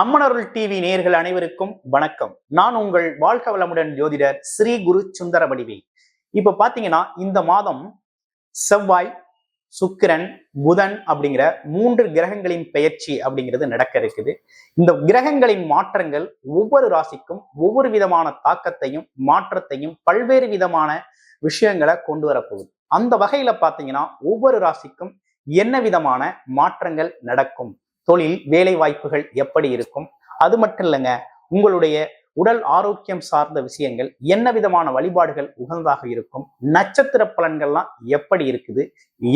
அம்மனருள் TV நேர்கள் அனைவருக்கும் வணக்கம். நான் உங்கள் வாழ்க வளமுடன் ஜோதிடர் ஸ்ரீ குரு சுந்தர வடிவே இப்ப பாத்தீங்கன்னா இந்த மாதம் செவ்வாய் சுக்கிரன் புதன் அப்படிங்கிற மூன்று கிரகங்களின் பெயர்ச்சி அப்படிங்கிறது நடக்க இருக்குது. இந்த கிரகங்களின் மாற்றங்கள் ஒவ்வொரு ராசிக்கும் ஒவ்வொரு விதமான தாக்கத்தையும் மாற்றத்தையும் பல்வேறு விதமான விஷயங்களை கொண்டு வரப்போகுது. அந்த வகையில பாத்தீங்கன்னா ஒவ்வொரு ராசிக்கும் என்ன விதமான மாற்றங்கள் நடக்கும்? தொழில் வேலை வாய்ப்புகள் எப்படி இருக்கும்? அது மட்டும் இல்லைங்க உங்களுடைய உடல் ஆரோக்கியம் சார்ந்த விஷயங்கள் என்ன விதமான வழிபாடுகள் உகந்ததாக இருக்கும் நட்சத்திர பலன்கள்லாம் எப்படி இருக்குது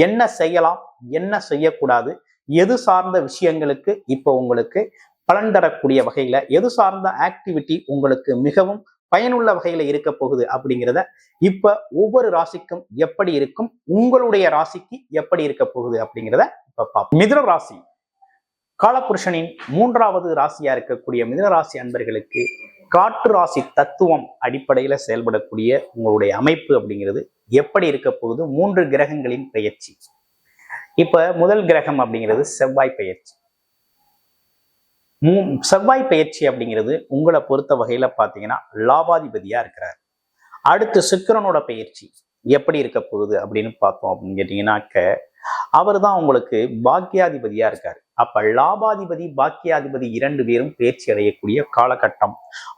என்ன செய்யலாம் என்ன செய்யக்கூடாது எது சார்ந்த விஷயங்களுக்கு இப்போ உங்களுக்கு பலன் தரக்கூடிய வகையில எது சார்ந்த ஆக்டிவிட்டி உங்களுக்கு மிகவும் பயனுள்ள வகையில இருக்க போகுது அப்படிங்கிறத இப்ப ஒவ்வொரு ராசிக்கும் எப்படி இருக்கும் உங்களுடைய ராசிக்கு எப்படி இருக்க போகுது அப்படிங்கிறத இப்ப பார்ப்போம். மிதுன ராசி. காலபுருஷனின் மூன்றாவது ராசியா இருக்கக்கூடிய மிதன ராசி அன்பர்களுக்கு காற்று ராசி தத்துவம் அடிப்படையில செயல்படக்கூடிய உங்களுடைய அமைப்பு அப்படிங்கிறது எப்படி இருக்க போகுது? மூன்று கிரகங்களின் பெயர்ச்சி. இப்ப முதல் கிரகம் அப்படிங்கிறது செவ்வாய் பெயர்ச்சி. மூ செவ்வாய் பெயர்ச்சி அப்படிங்கிறது உங்களை பொறுத்த வகையில பாத்தீங்கன்னா லாபாதிபதியா இருக்கிறார். அடுத்து சுக்கரனோட பெயர்ச்சி எப்படி இருக்க போகுது அப்படின்னு பார்த்தோம் அப்படின்னு கேட்டீங்கன்னாக்க அவர் தான் உங்களுக்கு பாக்கியாதிபதியா இருக்காரு. அப்ப லாபாதிபதி பாக்கியாதிபதி இரண்டு பேரும் பேச்சு அடையக்கூடிய காலகட்டம்.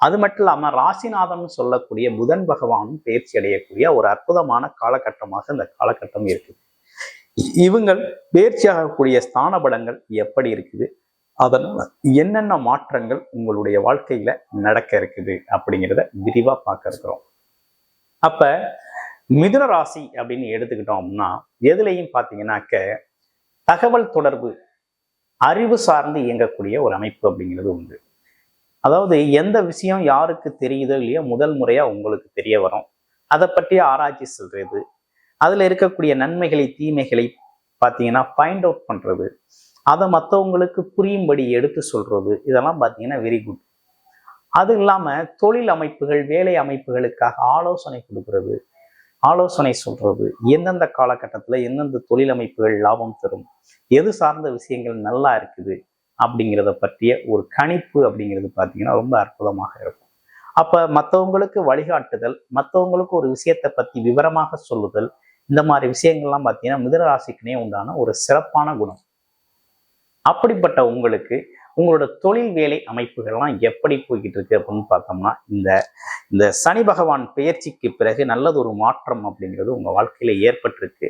அது மட்டும் இல்லாம ராசிநாதன் சொல்லக்கூடிய புதன் பகவானும் பயிற்சி அடையக்கூடிய ஒரு அற்புதமான காலகட்டமாக இந்த காலகட்டம் இருக்குது இவங்கள் பயிற்சியாகக்கூடிய ஸ்தான பலங்கள் எப்படி இருக்குது? அதன் என்னென்ன மாற்றங்கள் உங்களுடைய வாழ்க்கையில நடக்க இருக்குது அப்படிங்கிறத விரிவா பார்க்க இருக்கிறோம். அப்ப மிதுன ராசி அப்படின்னு எடுத்துக்கிட்டோம் அப்படின்னா எதுலையும் பார்த்தீங்கன்னாக்க தகவல் தொடர்பு அறிவு சார்ந்து இயங்கக்கூடிய ஒரு அமைப்பு அப்படிங்கிறது உண்டு. அதாவது எந்த விஷயம் யாருக்கு தெரியுதோ இல்லையோ முதல் முறையா உங்களுக்கு தெரிய வரும். அதை பற்றி ஆராய்ச்சி செல்றது. அதுல இருக்கக்கூடிய நன்மைகளை தீமைகளை பார்த்தீங்கன்னா ஃபைண்ட் அவுட் பண்றது. அதை மற்றவங்களுக்கு புரியும்படி எடுத்து சொல்றது. இதெல்லாம் பார்த்தீங்கன்னா வெரி குட் அது இல்லாம தொழில் அமைப்புகள் வேலை அமைப்புகளுக்காக ஆலோசனை கொடுக்கறது. ஆலோசனை சொல்றது எந்தெந்த காலகட்டத்தில் எந்தெந்த தொழில் அமைப்புகள் லாபம் தரும் எது சார்ந்த விஷயங்கள் நல்லா இருக்குது அப்படிங்கிறத பற்றிய ஒரு கணிப்பு அப்படிங்கிறது பார்த்தீங்கன்னா ரொம்ப அற்புதமாக இருக்கும். அப்போ மற்றவங்களுக்கு வழிகாட்டுதல் மற்றவங்களுக்கு ஒரு விஷயத்தை பற்றி விவரமாக சொல்லுதல் இந்த மாதிரி விஷயங்கள்லாம் பார்த்தீங்கன்னா மிதனராசிக்குனே உண்டான ஒரு சிறப்பான குணம். அப்படிப்பட்ட உங்களுக்கு உங்களோட தொழில் வேலை அமைப்புகள்லாம் எப்படி போய்கிட்டு இருக்கு அப்படின்னு பார்த்தோம்னா இந்த இந்த சனி பகவான் பெயர்ச்சிக்கு பிறகு நல்லது ஒரு மாற்றம் அப்படிங்கிறது உங்க வாழ்க்கையில ஏற்பட்டிருக்கு.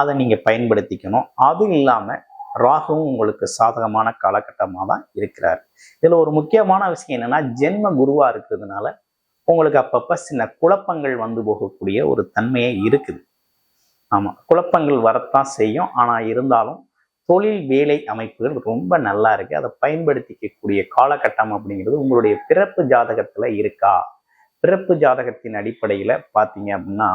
அதை நீங்க பயன்படுத்திக்கணும். அது இல்லாம ராகுவும் உங்களுக்கு சாதகமான காலகட்டமாக தான் இருக்கிறார். இதில் ஒரு முக்கியமான விஷயம் என்னென்னா ஜென்ம குருவாக இருக்கிறதுனால உங்களுக்கு அப்பப்போ சின்ன குழப்பங்கள் வந்து போகக்கூடிய ஒரு தன்மையே இருக்குது. ஆமாம் குழப்பங்கள் வரத்தான் செய்யும். ஆனால் இருந்தாலும் தொழில் வேலை அமைப்புகள் ரொம்ப நல்லா இருக்கு. அதை பயன்படுத்திக்கக்கூடிய காலகட்டம் அப்படிங்கிறது உங்களுடைய பிறப்பு ஜாதகத்துல இருக்கா? பிறப்பு ஜாதகத்தின் அடிப்படையில பாத்தீங்க அப்படின்னா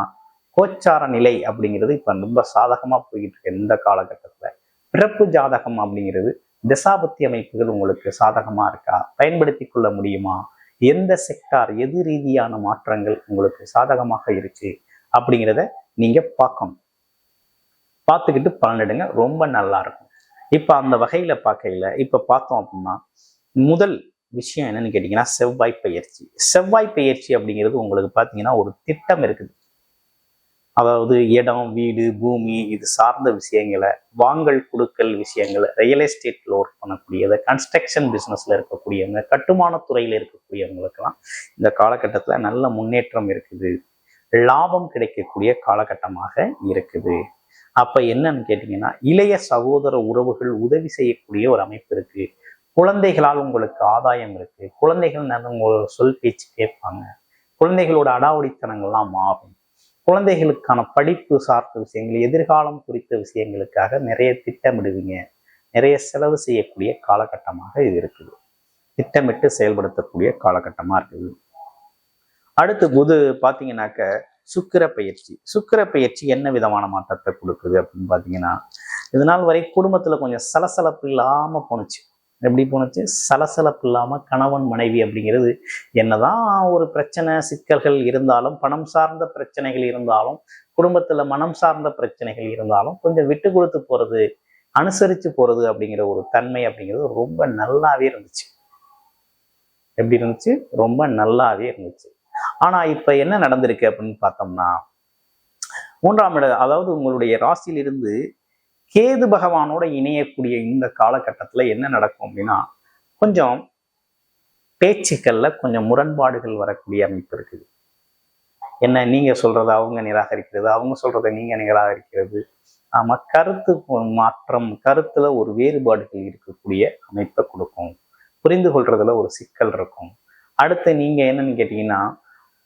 கோச்சார நிலை அப்படிங்கிறது இப்ப ரொம்ப சாதகமா போய்கிட்டு இருக்கு இந்த காலகட்டத்துல. பிறப்பு ஜாதகம் அப்படிங்கிறது திசாபத்தி அமைப்புகள் உங்களுக்கு சாதகமா இருக்கா? பயன்படுத்தி கொள்ள முடியுமா? எந்த செக்டார் எது ரீதியான மாற்றங்கள் உங்களுக்கு சாதகமாக இருக்கு அப்படிங்கிறத நீங்க பார்க்கணும். பார்த்துக்கிட்டு பலனிடுங்க ரொம்ப நல்லா இருக்கும் இப்போ அந்த வகையில் பார்க்கையில் இப்போ பார்த்தோம் அப்படின்னா முதல் விஷயம் என்னன்னு கேட்டிங்கன்னா செவ்வாய் பயிற்சி. செவ்வாய் பயிற்சி அப்படிங்கிறது உங்களுக்கு பார்த்தீங்கன்னா ஒரு திட்டம் இருக்குது. அதாவது இடம் வீடு பூமி இது சார்ந்த விஷயங்களை வாங்கல் கொடுக்கல் விஷயங்களை ரியல் எஸ்டேட்டில் ஒர்க் பண்ணக்கூடியதை கன்ஸ்ட்ரக்ஷன் பிஸ்னஸில் இருக்கக்கூடியவங்க கட்டுமான துறையில் இருக்கக்கூடியவங்களுக்கெல்லாம் இந்த காலகட்டத்தில் நல்ல முன்னேற்றம் இருக்குது. லாபம் கிடைக்கக்கூடிய காலகட்டமாக இருக்குது. அப்ப என்னன்னு கேட்டீங்கன்னா இளைய சகோதர உறவுகள் உதவி செய்யக்கூடிய ஒரு அமைப்பு இருக்கு. குழந்தைகளால் உங்களுக்கு ஆதாயம் இருக்கு. குழந்தைகள் நல்ல சொல் பேச்சு கேட்பாங்க. குழந்தைகளோட அடாவடித்தனங்கள்லாம் மாறும். குழந்தைகளுக்கான படிப்பு சார்ந்த விஷயங்கள் எதிர்காலம் குறித்த விஷயங்களுக்காக நிறைய திட்டமிடுவீங்க. நிறைய செலவு செய்யக்கூடிய காலகட்டமாக இது இருக்குது. திட்டமிட்டு செயல்படுத்தக்கூடிய காலகட்டமா இருக்குது. அடுத்து புது பார்த்தீங்கன்னாக்க சுக்கிர பயிற்சி சுக்கிர பயிற்சி என்ன விதமான மாற்றத்தை கொடுக்குது அப்படின்னு பார்த்தீங்கன்னா இது நாள் வரை குடும்பத்தில் கொஞ்சம் சலசலப்பு இல்லாமல் போணுச்சு. எப்படி போணுச்சு? சலசலப்பு இல்லாமல் கணவன் மனைவி அப்படிங்கிறது என்னதான் ஒரு பிரச்சனை சிக்கல்கள் இருந்தாலும் பணம் சார்ந்த பிரச்சனைகள் இருந்தாலும் குடும்பத்தில் மனம் சார்ந்த பிரச்சனைகள் இருந்தாலும் கொஞ்சம் விட்டு கொடுத்து போகிறது அனுசரித்து போகிறது அப்படிங்கிற ஒரு தன்மை அப்படிங்கிறது ரொம்ப நல்லாவே இருந்துச்சு. எப்படி இருந்துச்சு? ரொம்ப நல்லாவே இருந்துச்சு. ஆனா இப்ப என்ன நடந்திருக்கு அப்படின்னு பார்த்தோம்னா மூன்றாம் இட அதாவது உங்களுடைய ராசியிலிருந்து கேது பகவானோட இணையக்கூடிய இந்த காலகட்டத்துல என்ன நடக்கும் அப்படின்னா கொஞ்சம் பேச்சுக்கள்ல கொஞ்சம் முரண்பாடுகள் வரக்கூடிய அமைப்பு இருக்குது. என்ன நீங்க சொல்றதை அவங்க நிராகரிக்கிறது அவங்க சொல்றதை நீங்க நிராகரிக்கிறது. ஆமா கருத்து மாற்றம் கருத்துல ஒரு வேறுபாடுகள் இருக்கக்கூடிய அமைப்பை கொடுக்கும். புரிந்து கொள்றதுல ஒரு சிக்கல் இருக்கும். அடுத்து நீங்க என்னன்னு கேட்டீங்கன்னா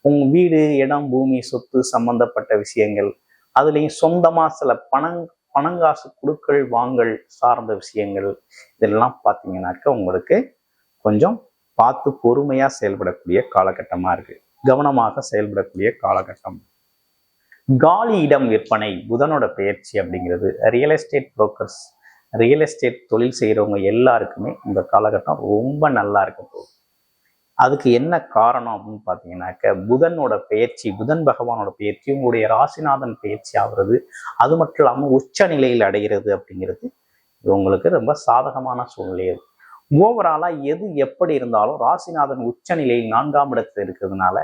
உங்க வீடு இடம் பூமி சொத்து சம்பந்தப்பட்ட விஷயங்கள். அதுலேயும் சொந்தமா சில பணங் பணங்காசு குழுக்கள் வாங்கல் சார்ந்த விஷயங்கள். இதெல்லாம் பார்த்தீங்கன்னாக்க உங்களுக்கு கொஞ்சம் பார்த்து பொறுமையா செயல்படக்கூடிய காலகட்டமா இருக்கு. கவனமாக செயல்படக்கூடிய காலகட்டம். காலி இடம் விற்பனை புதனோட பயிற்சி அப்படிங்கிறது real estate brokers real estate தொழில் செய்கிறவங்க எல்லாருக்குமே இந்த காலகட்டம் ரொம்ப நல்லா இருக்க போகுது. அதுக்கு என்ன காரணம் அப்படின்னு பார்த்தீங்கன்னாக்க புதனோட பயிற்சி புதன் பகவானோட பயிற்சி உங்களுடைய ராசிநாதன் பயிற்சி ஆகுறது அது மட்டும் இல்லாமல் உச்ச நிலையில் அடைகிறது அப்படிங்கிறது உங்களுக்கு ரொம்ப சாதகமான சூழ்நிலை அது. எது எப்படி இருந்தாலும் ராசிநாதன் உச்ச நிலையில் நான்காம் இடத்துல இருக்கிறதுனால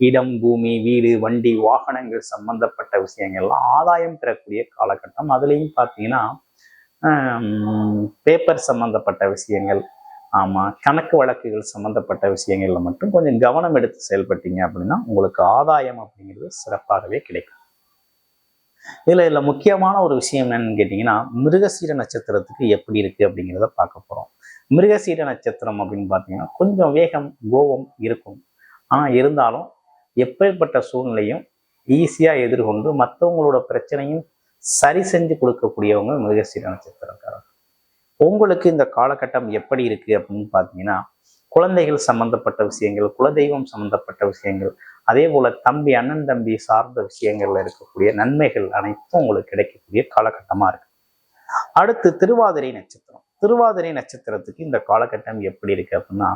இடம் பூமி வீடு வண்டி வாகனங்கள் சம்பந்தப்பட்ட விஷயங்கள்லாம் ஆதாயம் பெறக்கூடிய காலகட்டம். அதுலேயும் பார்த்தீங்கன்னா பேப்பர் சம்பந்தப்பட்ட விஷயங்கள் ஆமாம் கணக்கு வழக்குகள் சம்மந்தப்பட்ட விஷயங்களில் மட்டும் கொஞ்சம் கவனம் எடுத்து செயல்பட்டீங்க அப்படின்னா உங்களுக்கு ஆதாயம் அப்படிங்கிறது சிறப்பாகவே கிடைக்கும். இதில் இதில் முக்கியமான ஒரு விஷயம் என்னன்னு கேட்டிங்கன்னா மிருகசீர நட்சத்திரத்துக்கு எப்படி இருக்கு அப்படிங்கிறத பார்க்க போகிறோம் மிருகசீர நட்சத்திரம் அப்படின்னு பார்த்தீங்கன்னா கொஞ்சம் வேகம் கோபம் இருக்கும். ஆனால் இருந்தாலும் எப்பேற்பட்ட சூழ்நிலையும் ஈஸியாக எதிர்கொண்டு மற்றவங்களோட பிரச்சனையும் சரி செஞ்சு கொடுக்கக்கூடியவங்க மிருகசீர நட்சத்திரக்காரர் உங்களுக்கு இந்த காலகட்டம் எப்படி இருக்கு அப்படின்னு பார்த்தீங்கன்னா குழந்தைகள் சம்பந்தப்பட்ட விஷயங்கள் குலதெய்வம் சம்பந்தப்பட்ட விஷயங்கள் அதே போல தம்பி அண்ணன் தம்பி சார்ந்த விஷயங்கள்ல இருக்கக்கூடிய நன்மைகள் அனைத்தும் உங்களுக்கு கிடைக்கக்கூடிய காலகட்டமா இருக்கு. அடுத்து திருவாதிரை நட்சத்திரம். திருவாதிரை நட்சத்திரத்துக்கு இந்த காலகட்டம் எப்படி இருக்கு அப்படின்னா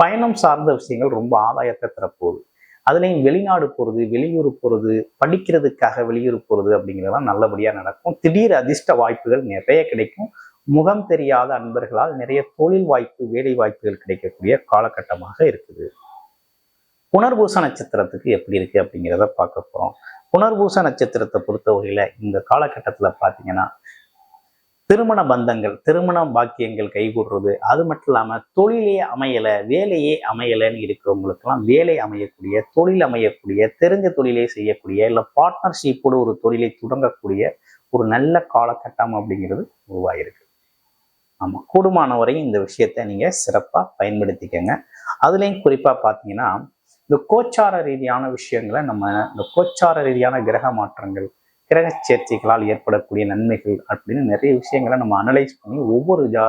பயணம் சார்ந்த விஷயங்கள் ரொம்ப ஆதாயத்தை தரப்போகுது. அதுலேயும் வெளிநாடு போகிறது வெளியூர் போகிறது படிக்கிறதுக்காக வெளியூர் போகிறது அப்படிங்கிறதெல்லாம் நல்லபடியாக நடக்கும். திடீர் அதிர்ஷ்ட வாய்ப்புகள் நிறைய கிடைக்கும். முகம் தெரியாத அன்பர்களால் நிறைய தொழில் வாய்ப்பு வேலை வாய்ப்புகள் கிடைக்கக்கூடிய காலகட்டமாக இருக்குது. புனர்பூச நட்சத்திரத்துக்கு எப்படி இருக்கு அப்படிங்கிறத பார்க்க போறோம். புனர்பூச நட்சத்திரத்தை பொறுத்தவரையில இந்த காலகட்டத்துல பாத்தீங்கன்னா திருமண பந்தங்கள் திருமண பாக்கியங்கள் கைகூடுறது அது மட்டும் இல்லாம தொழிலே அமையல வேலையே அமையலைன்னு இருக்கிறவங்களுக்கெல்லாம் வேலை அமையக்கூடிய தொழில் அமையக்கூடிய தெரிஞ்ச தொழிலே செய்யக்கூடிய இல்லை பார்ட்னர்ஷிப்போடு ஒரு தொழிலை தொடங்கக்கூடிய ஒரு நல்ல காலகட்டம் அப்படிங்கிறது உருவாயிருக்கு. ஆமாம் கூடுமான வரையும் இந்த விஷயத்த நீங்கள் சிறப்பாக பயன்படுத்திக்கங்க. அதுலேயும் குறிப்பாக பார்த்தீங்கன்னா இந்த கோச்சார ரீதியான விஷயங்களை நம்ம இந்த கோச்சார ரீதியான கிரக மாற்றங்கள் கிரக சேர்ச்சிகளால் ஏற்படக்கூடிய நன்மைகள் அப்படின்னு நிறைய விஷயங்களை நம்ம அனலைஸ் பண்ணி ஒவ்வொரு ஜா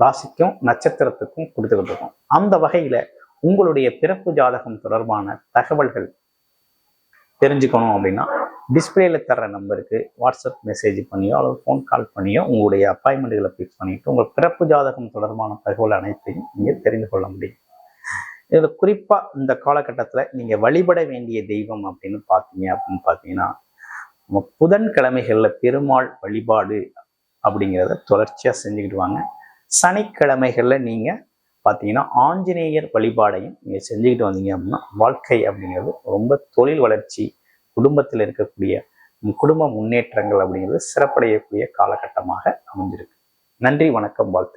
ராசிக்கும் நட்சத்திரத்துக்கும் கொடுத்துக்கிட்டு இருக்கோம். அந்த வகையில் உங்களுடைய பிறப்பு ஜாதகம் தொடர்பான தகவல்கள் தெரிஞ்சுக்கணும் அப்படின்னா டிஸ்பிளேல தர்ற நம்பருக்கு வாட்ஸ்அப் மெசேஜ் பண்ணியோ அல்லது ஃபோன் கால் பண்ணியோ உங்களுடைய அப்பாயின்மெண்ட்டுகளை ஃபிக்ஸ் பண்ணிட்டு உங்கள் பிறப்பு ஜாதகம் தொடர்பான தகவல் அனைத்தையும் நீங்கள் தெரிந்து கொள்ள முடியும். இதில் குறிப்பாக இந்த காலகட்டத்தில் நீங்கள் வழிபட வேண்டிய தெய்வம் அப்படின்னு பார்த்தீங்க அப்படின்னு பார்த்தீங்கன்னா புதன்கிழமைகளில் பெருமாள் வழிபாடு அப்படிங்கிறத தொடர்ச்சியாக செஞ்சுக்கிட்டு வாங்க. சனிக்கிழமைகளில் நீங்கள் பார்த்தீங்கன்னா ஆஞ்சநேயர் வழிபாடையும் நீங்கள் செஞ்சுக்கிட்டு வந்தீங்க அப்படின்னா வாழ்க்கை அப்படிங்கிறது ரொம்ப தொழில் வளர்ச்சி குடும்பத்தில் இருக்கக்கூடிய குடும்ப முன்னேற்றங்கள் அப்படிங்கிறது சிறப்படையக்கூடிய காலகட்டமாக அமைஞ்சிருக்கு. நன்றி வணக்கம் வாழ்த்து.